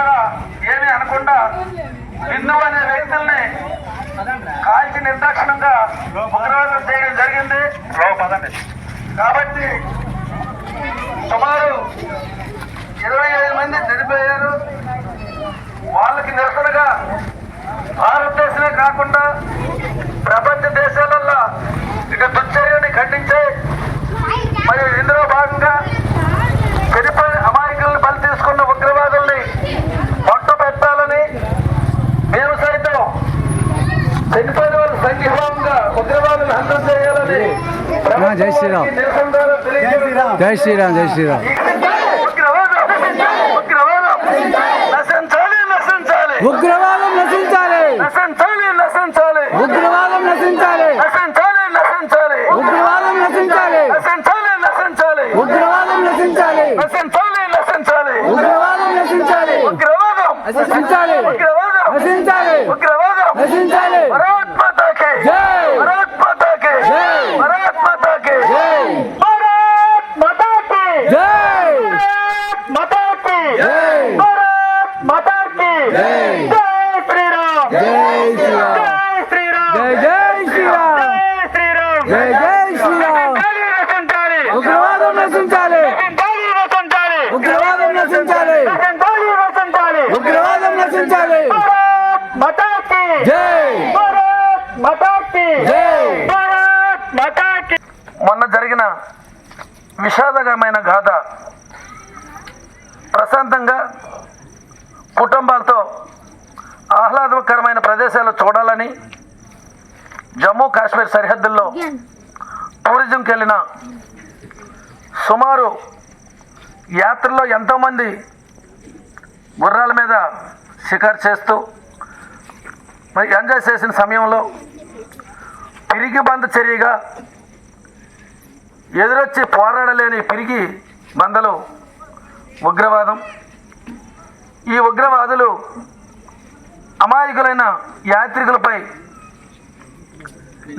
కూడా ఏమీ అనకుండా బిందు అనే వ్యక్తుల్ని కాల్చి నిర్దాక్షిణంగా ఉగ్రవాదం చేయడం జరిగింది. కాబట్టి సుమారు ఇరవై ఐదు మంది చనిపోయారు. వాళ్ళకి నిరసనగా భారతదేశమే కాకుండా తెలియజేస్తున్నాం. జై శ్రీరామ్ జై శ్రీరామ్ ఉగ్రవాదం ఉగ్రవాదం నశించాలి నశించాలి ఉగ్రవాదం నశించాలి నశించాలి నశించాలి ఉగ్రవాదం నశించాలి నశించాలి నశించాలి ఉగ్రవాదం నశించాలి నశించాలి నశించాలి ఉగ్రవాదం నశించాలి నశించాలి నశించాలి ఉగ్రవాదం నశించాలి ఉగ్రవాదం నశించాలి ఉగ్రవాదం నశించాలి ఉగ్రవాదం నశించాలి భారత్ మాతాకి జై. భారత్ మాతాకి జై. భారత్ మాతాకి జై భారత్ మాతాకి జై భారత్ మాతాకి జై భారత్ మాతాకి జై. జై శ్రీరామ్ జై శ్రీరామ్ జై శ్రీరామ్ జై జై శ్రీరామ్ జై శ్రీరామ్ జై జై శ్రీరామ్ నశించాలి, నశించాలి ఉగ్రవాదం నశించాలి నశించాలి, నశించాలి ఉగ్రవాదం నశించాలి. ఉగ్రవాదం నశించాలి. భారత్ మాతాకి. జై. భారత్ మాతాకి. జై. భారత్ మాతాకి. మొన్న జరిగిన విషాదకరమైన గాథ ప్రశాంతంగా కుటుంబాలతో ఆహ్లాదకరమైన ప్రదేశాలు చూడాలని జమ్మూ కాశ్మీర్ సరిహద్దుల్లో టూరిజంకి వెళ్ళిన సుమారు యాత్రలో ఎంతోమంది గుర్రాల మీద షికారు చేస్తూ మరి ఎంజాయ్ చేసిన సమయంలో పిరిగి బంద చర్యగా ఎదురొచ్చి పోరాడలేని పిరిగి బందలు ఉగ్రవాదం. ఈ ఉగ్రవాదులు అమాయకులైన యాత్రికులపై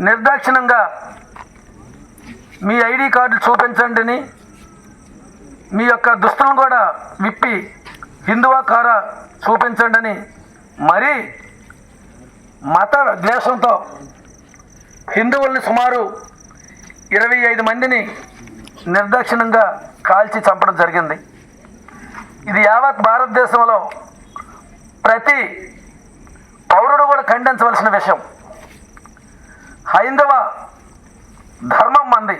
నిర్దాక్షిణంగా మీ ఐడి కార్డులు చూపించండిని. మీ యొక్క దుస్తులను కూడా విప్పి హిందువా కారా చూపించండి అని మరీ మత ద్వేషంతో హిందువుల్ని సుమారు ఇరవై ఐదు మందిని నిర్దక్షిణంగా కాల్చి చంపడం జరిగింది. ఇది యావత్ భారతదేశంలో ప్రతి పౌరుడు కూడా ఖండించవలసిన విషయం. హైందవ ధర్మం మంది.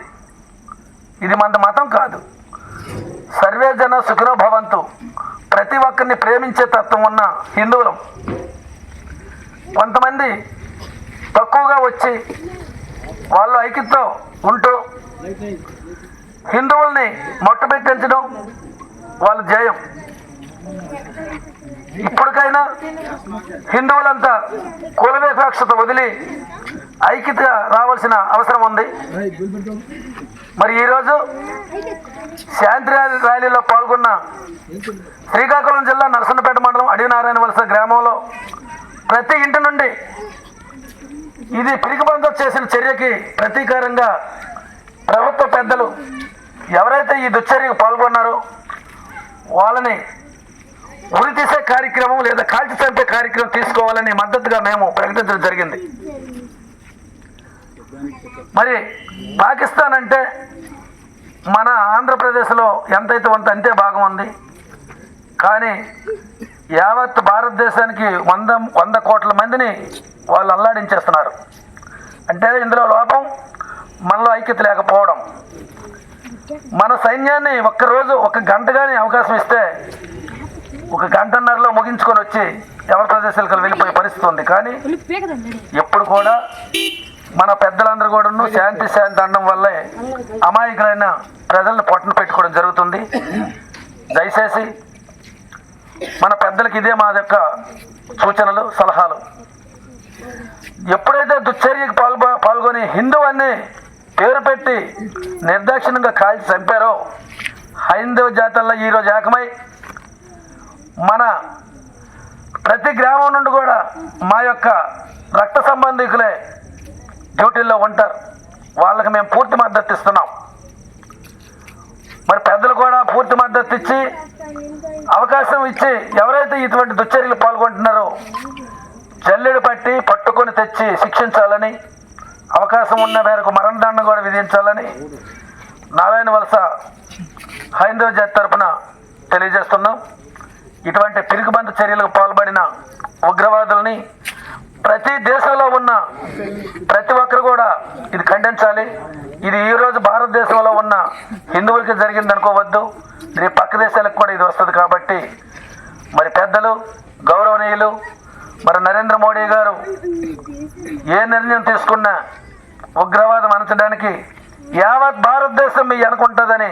ఇది మన మతం కాదు. సర్వే జన సుఖినో భవంతు. ప్రతి ఒక్కరిని ప్రేమించే తత్వం ఉన్న హిందువులం. కొంతమంది తక్కువగా వచ్చి వాళ్ళు ఐక్యతతో ఉంటూ హిందువుల్ని మొట్టబెట్టించడం వాళ్ళ జయం ఇప్పటికైనా హిందువులంతా కుల వదిలి ఐక్యతగా రావాల్సిన అవసరం ఉంది. మరి ఈరోజు శాంతి ర్యాలీలో పాల్గొన్న శ్రీకాకుళం జిల్లా నరసన్నపేట మండలం అడినారాయణ వలస గ్రామంలో ప్రతి ఇంటి నుండి ఇది పిరికిబంద చేసిన చర్యకి ప్రతీకారంగా ప్రభుత్వ పెద్దలు ఎవరైతే ఈ దుశ్చర్యకు పాల్గొన్నారో వాళ్ళని ఉరి తీసే కార్యక్రమం లేదా కాల్చి చంపే కార్యక్రమం తీసుకోవాలని మద్దతుగా మేము ప్రకటించడం జరిగింది. మరి పాకిస్తాన్ అంటే మన ఆంధ్రప్రదేశ్లో ఎంతైతే అంత అంతే భాగం ఉంది. కానీ యావత్ భారతదేశానికి వంద వంద కోట్ల మందిని వాళ్ళు అల్లాడించేస్తున్నారు. అంటే ఇందులో లోపం మనలో ఐక్యత లేకపోవడం. మన సైన్యాన్ని ఒక్కరోజు ఒక గంట కానీ అవకాశం ఇస్తే ఒక గంటన్నరలో ముగించుకొని వచ్చి ఎవరి ప్రదేశాలకు వెళ్ళిపోయే పరిస్థితి ఉంది. కానీ ఎప్పుడు కూడా మన పెద్దలందరూ కూడాను శాంతి శాంతి అనడం వల్లే అమాయకులైన ప్రజలను పొట్టను పెట్టుకోవడం జరుగుతుంది. దయచేసి మన పెద్దలకి ఇదే మా యొక్క సూచనలు సలహాలు. ఎప్పుడైతే దుశ్చర్యకు పాల్గొ పాల్గొని హిందూ అని పేరు పెట్టి నిర్దాక్షిణ్యంగా కాల్చి చంపారో హైందవ జాతల్లో ఈరోజు ఏకమై మన ప్రతి గ్రామం నుండి కూడా మా యొక్క రక్త సంబంధికులే డ్యూటీల్లో ఉంటారు. వాళ్ళకి మేము పూర్తి మద్దతు ఇస్తున్నాం. మరి పెద్దలు కూడా పూర్తి మద్దతు ఇచ్చి అవకాశం ఇచ్చి ఎవరైతే ఇటువంటి దుశ్చర్యలు పాల్గొంటున్నారో జల్లెడు పట్టి పట్టుకొని తెచ్చి శిక్షించాలని అవకాశం ఉన్న మేరకు మరణదండం కూడా విధించాలని నారాయణ వలస హైందవ జాతి తరపున తెలియజేస్తున్నాం. ఇటువంటి పిరుగుబంద చర్యలకు పాల్పడిన ఉగ్రవాదుల్ని ప్రతి దేశంలో ఉన్న ప్రతి ఒక్కరు కూడా ఇది ఖండించాలి. ఇది ఈ రోజు భారతదేశంలో ఉన్న హిందువులకి జరిగింది అనుకోవద్దు రేపు పక్క దేశాలకు కూడా ఇది వస్తుంది కాబట్టి మరి పెద్దలు గౌరవనీయులు మరి నరేంద్ర మోడీ గారు ఏ నిర్ణయం తీసుకున్నా ఉగ్రవాదం అనచడానికి యావత్ భారతదేశం మీ అనుకుంటుందని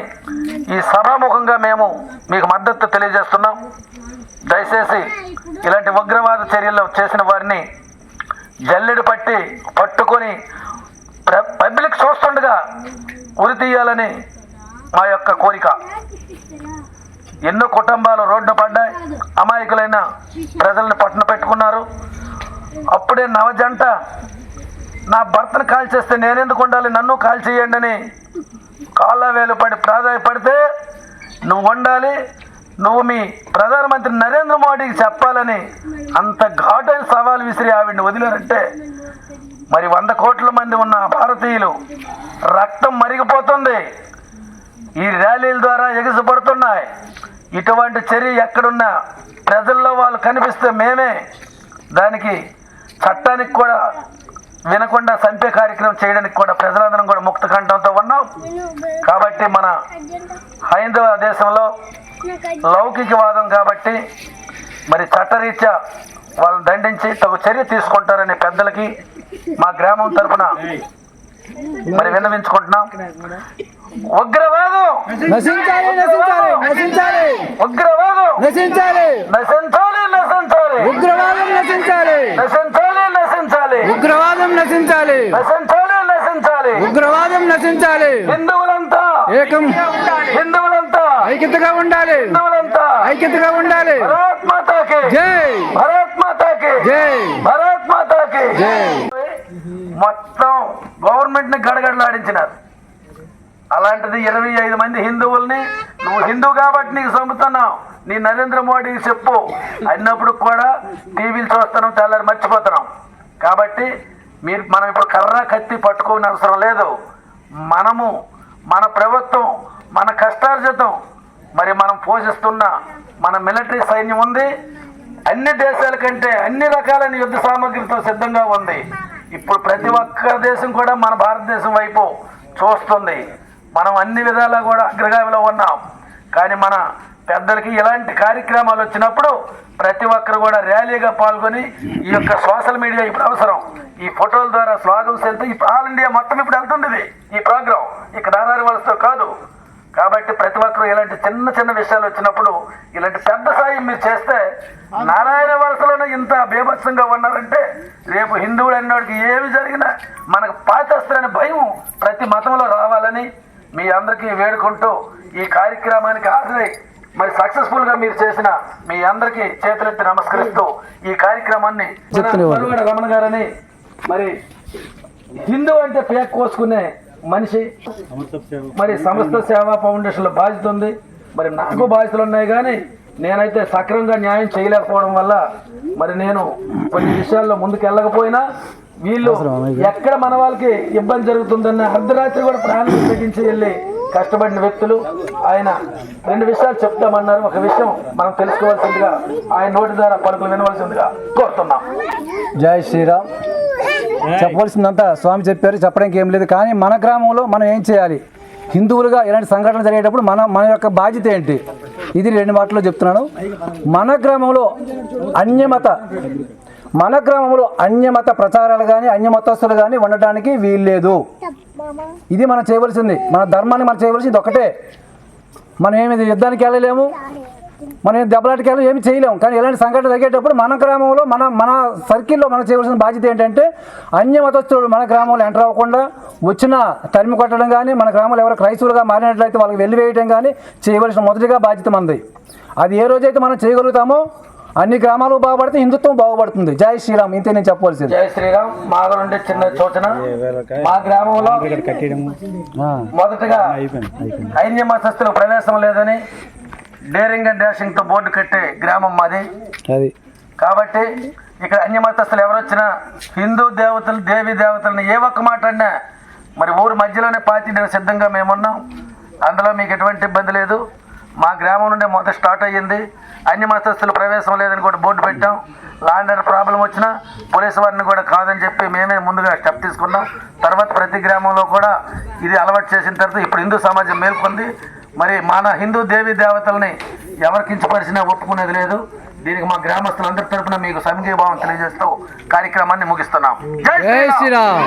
ఈ సభాముఖంగా మేము మీకు మద్దతు తెలియజేస్తున్నాం. దయచేసి ఇలాంటి ఉగ్రవాద చర్యలు చేసిన వారిని జల్లెడు పట్టి పట్టుకొని పబ్లిక్ చూస్తుండగా ఉరి తీయాలని మా యొక్క కోరిక. ఎన్నో కుటుంబాలు రోడ్డు పడ్డాయి. అమాయకులైన ప్రజల్ని పట్టున పెట్టుకున్నారు. అప్పుడే నవజంట నా భర్తను కాల్ చేస్తే నేనెందుకు ఉండాలి? నన్ను కాల్ చేయండి అని కాళ్ళ వేలు పడి ప్రాధాయపడితే నువ్వు ఉండాలి. నువ్వు మీ ప్రధానమంత్రి నరేంద్ర మోడీకి చెప్పాలని అంత ఘాటైన సవాల్ విసిరి ఆవిడ్ని వదిలారంటే మరి వంద కోట్ల మంది ఉన్న భారతీయులు రక్తం మరిగిపోతుంది. ఈ ర్యాలీల ద్వారా ఎగిసిపడుతున్నాయి. ఇటువంటి చర్య ఎక్కడున్నా ప్రజల్లో వాళ్ళు కనిపిస్తే మేమే దానికి చట్టానికి కూడా వినకుండా చంపే కార్యక్రమం చేయడానికి కూడా ప్రజలందరం కూడా ముక్త కంఠంతో ఉన్నాం. కాబట్టి మన హైందవ దేశంలో లౌకికవాదం కాబట్టి మరి చట్టరీత్యా వాళ్ళని దండించి తగు చర్య తీసుకుంటారనే పెద్దలకి మా గ్రామం తరపున మరి విన్నవించుకుంటున్నాం. ఉగ్రవాదం! నశించాలి నశించాలి నశించాలి. ఉగ్రవాదం! నశించాలి. నశించాలి నశించాలి! ఉగ్రవాదం నశించాలి. నశించాలి నశించాలి! ఉగ్రవాదం నశించాలి. నశించాలి నశించాలి! ఉగ్రవాదం నశించాలి. హిందువులంతా ఏకం. హిందువులంతా. ఐక్యతగా ఉండాలి. హిందువులంతా. ఐక్యతగా ఉండాలి. భారత్ మాతాకి. జై. భారత్ మాతాకి. జై. భారత్ మాతాకి. జై. మొత్తం గవర్నమెంట్ని గడగడలాడించినారు. అలాంటిది ఇరవై ఐదు మంది హిందువుల్ని నువ్వు హిందూ కాబట్టి నీకు చంపుతున్నావు నీ నరేంద్ర మోడీకి చెప్పు. అన్నప్పుడు కూడా టీవీలు చూస్తున్నాం తెల్లారి మర్చిపోతున్నాం. కాబట్టి మీరు మనం ఇప్పుడు కర్ర కత్తి పట్టుకోని అవసరం లేదు. మనము మన ప్రభుత్వం మన కష్టార్జితం మరి మనం పోషిస్తున్న మన మిలిటరీ సైన్యం ఉంది. అన్ని దేశాల కంటే అన్ని రకాలైన యుద్ధ సామగ్రితో సిద్ధంగా ఉంది. ఇప్పుడు ప్రతి ఒక్క దేశం కూడా మన భారతదేశం వైపు చూస్తుంది. మనం అన్ని విధాలా కూడా అగ్రగామిలో ఉన్నాం. కానీ మన పెద్దలకి ఇలాంటి కార్యక్రమాలు వచ్చినప్పుడు ప్రతి ఒక్కరు కూడా ర్యాలీగా పాల్గొని ఈ యొక్క సోషల్ మీడియా ఇప్పుడు అవసరం. ఈ ఫోటోల ద్వారా స్వాగతం వెళ్తే ఇప్పుడు ఆల్ ఇండియా మొత్తం ఇప్పుడు వెళ్తుంది ఈ ప్రోగ్రాం. ఇక నారాయణ వలసతో కాదు. కాబట్టి ప్రతి ఒక్కరు ఇలాంటి చిన్న చిన్న విషయాలు వచ్చినప్పుడు ఇలాంటి పెద్ద సాయం మీరు చేస్తే నారాయణ వలసలోనే ఇంత బీభత్సంగా ఉన్నారంటే రేపు హిందువులు అన్నోడికి ఏమి జరిగినా మనకు పాచేస్తారనే భయం ప్రతి మతంలో రావాలని మీ అందరికీ వేడుకుంటూ ఈ కార్యక్రమానికి హాజరై మరి సక్సెస్ఫుల్గా మీరు చేసిన మీ అందరికీ చేతులెత్తి నమస్కరిస్తూ ఈ కార్యక్రమాన్ని రమణ గారని మరి హిందూ అంటే పేక్ కోసుకునే మనిషి మరి సంస్థ సేవా ఫౌండేషన్లో బాధ్యత ఉంది. మరి నాకు బాధ్యతలు ఉన్నాయి కానీ నేనైతే సక్రమంగా న్యాయం చేయలేకపోవడం వల్ల మరి నేను కొన్ని విషయాల్లో ముందుకు వెళ్ళకపోయినా వీళ్ళు ఎక్కడ మన వాళ్ళకి ఇబ్బంది జరుగుతుందన్న అర్ధరాత్రి కూడా ప్రాణం తెగించి వెళ్ళి కష్టపడిన వ్యక్తులు. ఆయన రెండు విషయాలు చెప్తామన్నారు ఒక విషయం మనం తెలుసుకోవాల్సిందిగా ఆయన నోటి ద్వారా పలుకులు వినవలసిందిగా కోరుతున్నాం. జై శ్రీరామ్. చెప్పవలసిందంతా స్వామి చెప్పారు చెప్పడానికి ఏం లేదు. కానీ మన గ్రామంలో మనం ఏం చేయాలి? హిందువులుగా ఇలాంటి సంఘటన జరిగేటప్పుడు మన మన యొక్క బాధ్యత ఏంటి? ఇది రెండు మాటల్లో చెప్తున్నాను. మన గ్రామంలో అన్యమత మన గ్రామంలో అన్యమత ప్రచారాలు కానీ అన్యమతస్తులు కానీ ఉండటానికి వీల్లేదు. ఇది మనం చేయవలసింది. మన ధర్మాన్ని మనం చేయవలసింది ఒకటే మనం ఏమి యుద్ధానికి వెళ్ళలేము? మనం ఏం దెబ్బలాటికి వెళ్ళి ఏమి చేయలేము. కానీ ఇలాంటి సంఘటన తగ్గేటప్పుడు మన గ్రామంలో మన మన సర్కిల్లో మనం చేయవలసిన బాధ్యత ఏంటంటే అన్య మతస్థులు మన గ్రామంలో ఎంటర్ అవ్వకుండా వచ్చిన తరిమి కొట్టడం కానీ మన గ్రామంలో ఎవరు క్రైస్తవులుగా మారినట్లయితే వాళ్ళకి వెళ్ళివేయడం కానీ చేయవలసిన మొదటిగా బాధ్యత మనది. అది ఏ రోజైతే మనం చేయగలుగుతామో అన్ని గ్రామాలు బాగుపడితే హిందుత్వం బాగుపడుతుంది. జై శ్రీరామ్. ఇంతే నేను చెప్పవలసింది. జై శ్రీరామ్. మా నుండి చిన్న సూచన. మా గ్రామంలో ఆ, మొదటగా ఐన్య మతస్థులకు ప్రవేశం లేదని డేరింగ్ అండ్ డాషింగ్తో బోర్డు కట్టే గ్రామం మాది. అది. కాబట్టి ఇక్కడ అన్య మతస్థులు ఎవరు వచ్చినా హిందూ దేవతలు దేవి దేవతలను ఏ ఒక్క మాట అన్నా మరి ఊరు మధ్యలోనే పాతి సిద్ధంగా మేమున్నాం. అందులో మీకు ఎటువంటి ఇబ్బంది లేదు. మా గ్రామం నుండే మొదట స్టార్ట్ అయ్యింది. అన్ని మతస్థులు ప్రవేశం లేదని కూడా బోర్డు పెట్టాం. లాండర్ ఆర్డర్ ప్రాబ్లం వచ్చినా పోలీసు వారిని కూడా కాదని చెప్పి మేమే ముందుగా స్టెప్ తీసుకున్నాం. తర్వాత ప్రతి గ్రామంలో కూడా ఇది అలవాటు చేసిన తర్వాత ఇప్పుడు హిందూ సమాజం మేల్కొంది. మరి మన హిందూ దేవి దేవతల్ని ఎవరు కించపరిచినా ఒప్పుకునేది లేదు. దీనికి మా గ్రామస్తులందరి తరపున మీకు సంఘీభావం తెలియజేస్తూ కార్యక్రమాన్ని ముగిస్తున్నాం. జై శ్రీరామ్!